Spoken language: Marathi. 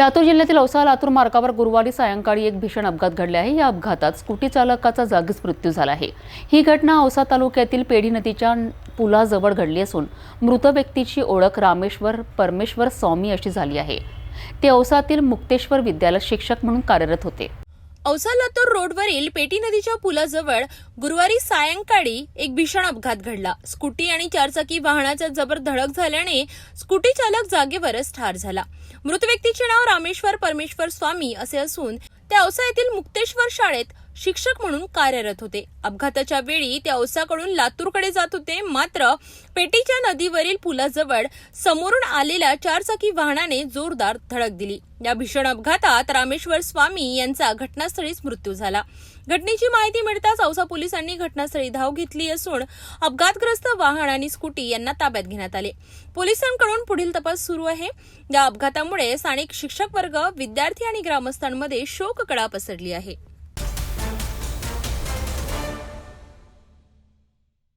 लातूर जिल्ह्यातील औसा लातूर मार्गावर गुरुवारी सायंकाळी एक भीषण अपघात घडले आहे. या अपघातात स्कूटी चालकाचा जागीच मृत्यू झाला आहे. ही घटना औसा तालुक्यातील पेढी नदीच्या पुलाजवळ घडली असून मृत व्यक्तीची ओळख रामेश्वर परमेश्वर स्वामी अशी झाली आहे. ते औसातील मुक्तेश्वर विद्यालयात शिक्षक म्हणून कार्यरत होते. औसा लातूर रोडवरील पेटी नदीच्या पुलाजवळ गुरुवारी सायंकाळी एक भीषण अपघात घडला. स्कूटी आणि चारचाकी वाहनाचा जबर धडक झाल्याने स्कूटी चालक जागेवरच ठार झाला. मृत व्यक्तीचे नाव रामेश्वर परमेश्वर स्वामी असे असून ते औसा येथील मुक्तेश्वर शाळेत शिक्षक म्हणून कार्यरत होते. अपघाताच्या वेळी ते औसाकडून लातूरकडे जात होते. मात्र पेटीच्या नदीवरील पुलाजवळ समोरून आलेल्या चारचाकी वाहनाने जोरदार धडक दिली. या भीषण अपघातात रामेश्वर स्वामी यांचा घटनास्थळीच मृत्यू झाला. घटनेची माहिती मिळताच औसा पोलिसांनी घटनास्थळी धाव घेतली असून अपघातग्रस्त वाहन आणि स्कूटी यांना ताब्यात घेण्यात आले. पोलिसांकडून पुढील तपास सुरू आहे. या अपघातामुळे स्थानिक शिक्षक वर्ग विद्यार्थी आणि ग्रामस्थांमध्ये शोककळा पसरली आहे.